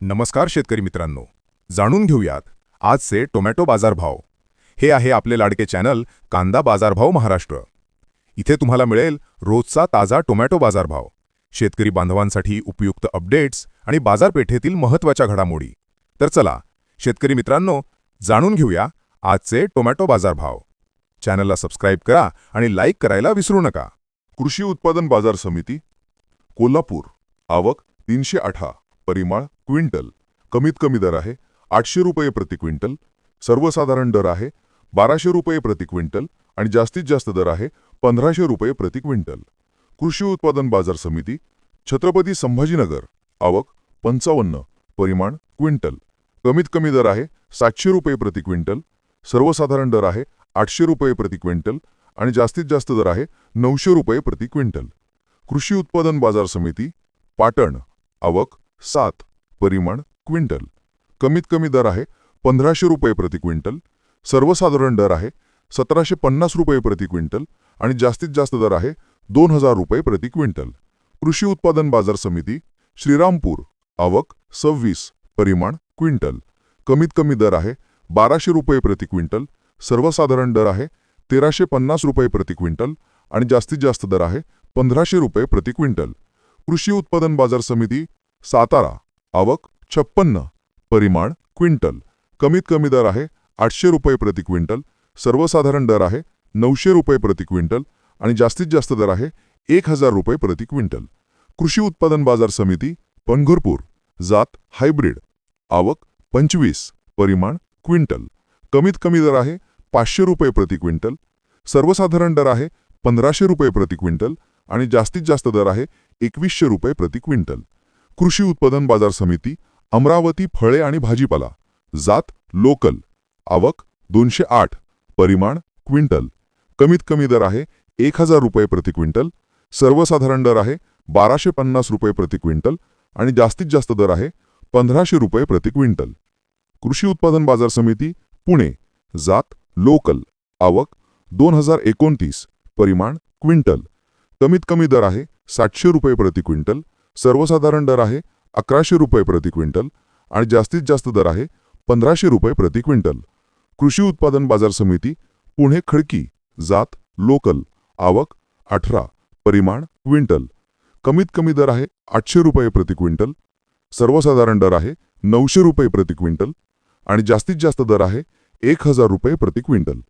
नमस्कार शेतकरी मित्रांनो. जाणून घेऊयात आजचे टोमॅटो बाजारभाव. हे आहे आपले लाडके चॅनल कांदा बाजारभाव महाराष्ट्र. इथे तुम्हाला मिळेल रोजचा ताजा टोमॅटो बाजारभाव. शेतकरी बांधवांसाठी उपयुक्त अपडेट्स आणि बाजारपेठेतील महत्त्वाच्या घडामोडी. तर चला शेतकरी मित्रांनो जाणून घेऊया आजचे टोमॅटो बाजारभाव. चॅनलला सबस्क्राईब करा आणि लाईक करायला विसरू नका. कृषी उत्पादन बाजार समिती कोल्हापूर आवक तीनशे अठरा. परिमाण क्विंटल. कमीत कमी दर आहे आठशे रुपये प्रति क्विंटल. सर्वसाधारण दर आहे बाराशे रुपये प्रति क्विंटल आणि जास्तीत जास्त दर आहे पंधराशे रुपये प्रति क्विंटल. कृषी उत्पादन बाजार समिती छत्रपती संभाजीनगर आवक पंचावन्न परिमाण क्विंटल. कमीत कमी दर आहे सातशे रुपये प्रति क्विंटल. सर्वसाधारण दर आहे आठशे रुपये प्रति क्विंटल आणि जास्तीत जास्त दर आहे नऊशे रुपये प्रति क्विंटल. कृषी उत्पादन बाजार समिती पाटण आवक सात परिमाण क्विंटल. कमीत कमी दर आहे पंधराशे रुपये प्रति क्विंटल. सर्वसाधारण दर आहे सतराशे पन्नास रुपये प्रति क्विंटल आणि जास्तीत जास्त दर आहे दोन हजार रुपये प्रति क्विंटल. कृषी उत्पादन बाजार समिती श्रीरामपूर. आवक सव्वीस परिमाण क्विंटल. कमीत कमी दर आहे बाराशे रुपये प्रति क्विंटल. सर्वसाधारण दर आहे तेराशे पन्नास रुपये प्रति क्विंटल आणि जास्तीत जास्त दर आहे पंधराशे रुपये प्रति क्विंटल. कृषी उत्पादन बाजार समिती सातारा आवक छप्पन्न परिमाण क्विंटल. कमीत कमी दर आहे आठशे रुपये प्रति क्विंटल. सर्वसाधारण दर आहे नऊशे रुपये प्रति क्विंटल आणि जास्तीत जास्त दर आहे एक हजार रुपये प्रति क्विंटल. कृषी उत्पादन बाजार समिती पंघरपूर. जात हायब्रिड. आवक पंचवीस परिमाण क्विंटल. कमीत कमी दर आहे पाचशे रुपये प्रति क्विंटल. सर्वसाधारण दर आहे पंधराशे रुपये प्रति क्विंटल आणि जास्तीत जास्त दर आहे एकवीसशे रुपये प्रति क्विंटल. कृषी उत्पादन बाजार समिती अमरावती फळे आणि भाजीपाला जात लोकल आवक दोनशे आठ परिमाण क्विंटल. कमीत कमी दर आहे एक हजार रुपये प्रति क्विंटल. सर्वसाधारण दर आहे बाराशे पन्नास रुपये प्रति क्विंटल आणि जास्तीत जास्त दर आहे पंधराशे रुपये प्रति क्विंटल. कृषी उत्पादन बाजार समिती पुणे जात लोकल आवक दोन हजार एकोणतीस परिमाण क्विंटल. कमीत कमी दर आहे सातशे रुपये प्रति क्विंटल. सर्वसाधारण दर आहे अकराशे रुपये प्रति क्विंटल आणि जास्तीत जास्त दर आहे पंधराशे रुपये प्रति क्विंटल. कृषी उत्पादन बाजार समिती पुणे खडकी जात लोकल आवक अठरा परिमाण क्विंटल. कमीत कमी दर आहे आठशे रुपये प्रति क्विंटल. सर्वसाधारण दर आहे नऊशे रुपये प्रति क्विंटल आणि जास्तीत जास्त दर आहे एक हजार रुपये प्रति क्विंटल.